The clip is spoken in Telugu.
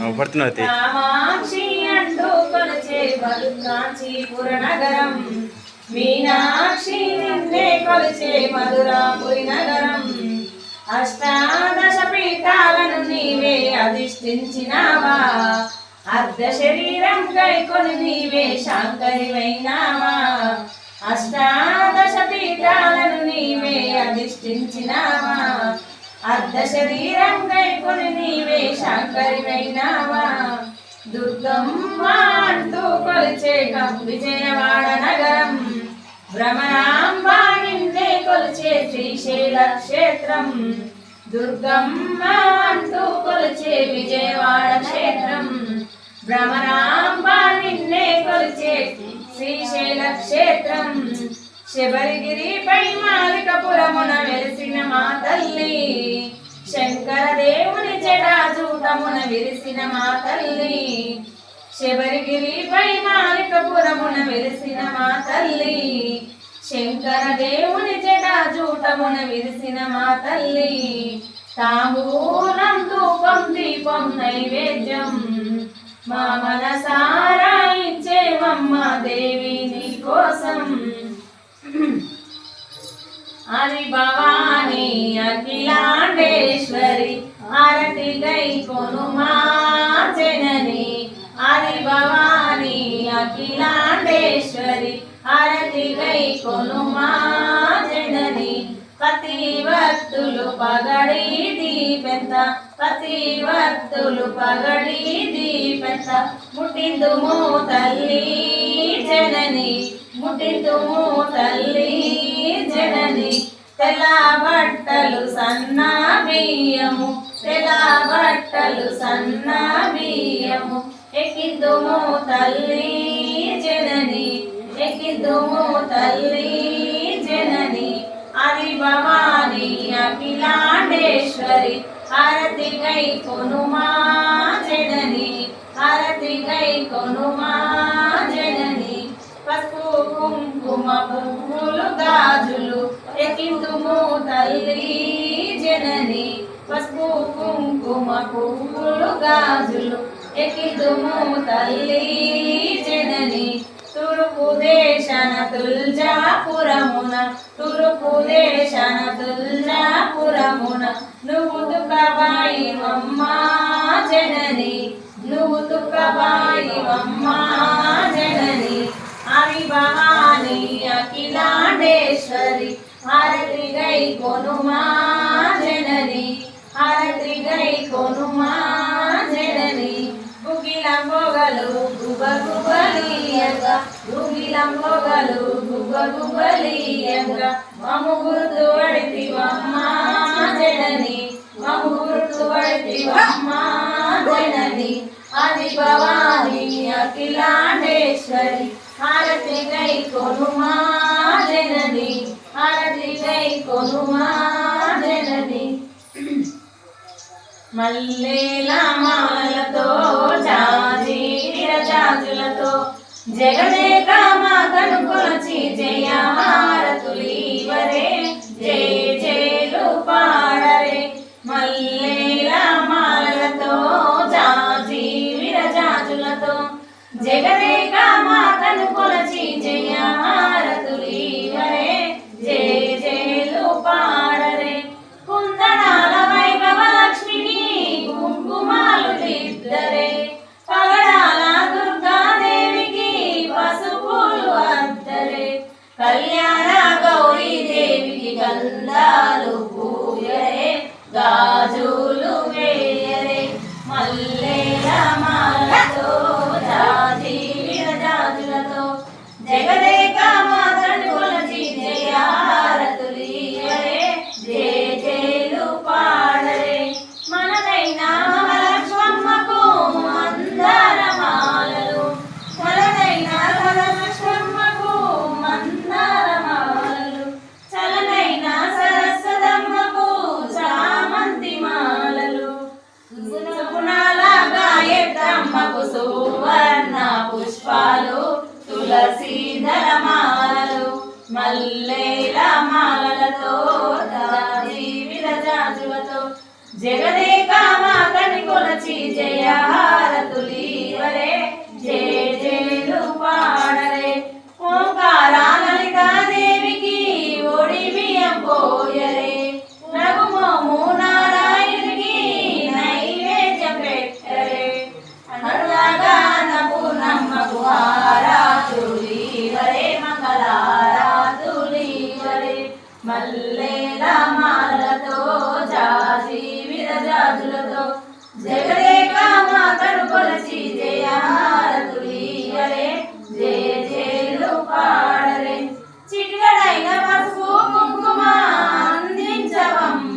పడుతున్నది. మీనాక్షి నిన్నే కొలిచే మధురాపురి నగరం. అష్టాదశ పీఠాలను నీవే అధిష్ఠించినావా? అర్ధ శరీరం కైకొని నీవే శాంకరివైనావా అష్టాదశ పీఠాలను నీవే అధిష్ఠించినావా? అర్ధ శరీరం కైకొని నీవే శాంకరివైనావా? దుర్గమ్మ అంటూ కొలిచే విజయవాడ నగరం భ్రమరాంబ నిన్నే కొలిచే శ్రీశైల క్షేత్రం దుర్గమ్మ అంటూ కొలిచే విజయవాడ క్షేత్రం భ్రమరాంబ నిన్నే కొలిచే శ్రీశైల క్షేత్రం. శబరిగిరిపై మాలికపురమున వెలిసిన మా తల్లి శంకర దేవుని విరిసిన మా తల్లి శబరిగిరిపై మాలికపురమున విరిసిన మా తల్లి శంకర దేవుని విరిసిన మా తల్లి తాంబూలం ధూపం దీపం నైవేద్యం మా మనసారా ఇచ్చేమమ్మ దేవి నీ కోసం. అది భవాని అఖిలాండేశ్వరి ఆరతి గై కొనుమా జనని. అది భవాని అఖిలాండేశ్వరి. ఆరతి గై కొనుమా జనని. పతి భక్తులు పగడి దీపెంత పతి భక్తులు పగడి దీపెంత. ముట్టిందుము తల్లి జనని ముట్టిందుము తల్లి జనని. తెల్ల బట్టలు సన్న బట్టలు సన్న బియ్యము. ఎక్కిద్దుము తల్లి జనని ఎక్కిద్దుము తల్లి జనని. అది భవాని అఖిలాండేశ్వరి హరతి గై కొనుమా జనని. హరతి గై కొనుమా జనని. పసుపు కుంకుమ పువ్వులు గాజులు ఎక్కిద్దుము తల్లి జనని. పసుపు కుంకుమ గాజులు. ఎకిందుము తల్లి జనని. తురుపు దేశన తుల్జాపురమున. తురుపు దేశన తుల్జాపురమున. నువ్వు దుఃఖబాయి అమ్మా జనని. నువ్వు దుఃఖబాయి అమ్మా జనని. అవి భవాని అఖిలాండేశ్వరి. హారతి గై కొనుమా జనని. హారతి గై కొనుమా జనని గుగిలం పొగలు గుబ గుబలియంగా గుగిలం పొగలు గుబ గుబలియంగా మము గుర్తు పడితివమ్మా జనని మము గుర్తు పడితివమ్మా జనని అది భవాని అఖిలాండేశ్వరి హారతి గై కొనుమా మల్లేల మాలతో జాజి విరజాజులతో జగదే కామాకను కనుకొలచి జయ హారతులీవరే జయ కళ్యాణ గౌరీ దేవికి గంధాలు పూయరే గాజు తులసీధర మాలలు మల్లేల మాలలతో దాది విరజాజులతో జగదేక మాతని కొలచి జయహారతులీవరే జయ జయలు పాడరే. ఓంకారాలనికా దేవికి ఒడిమియం పోయి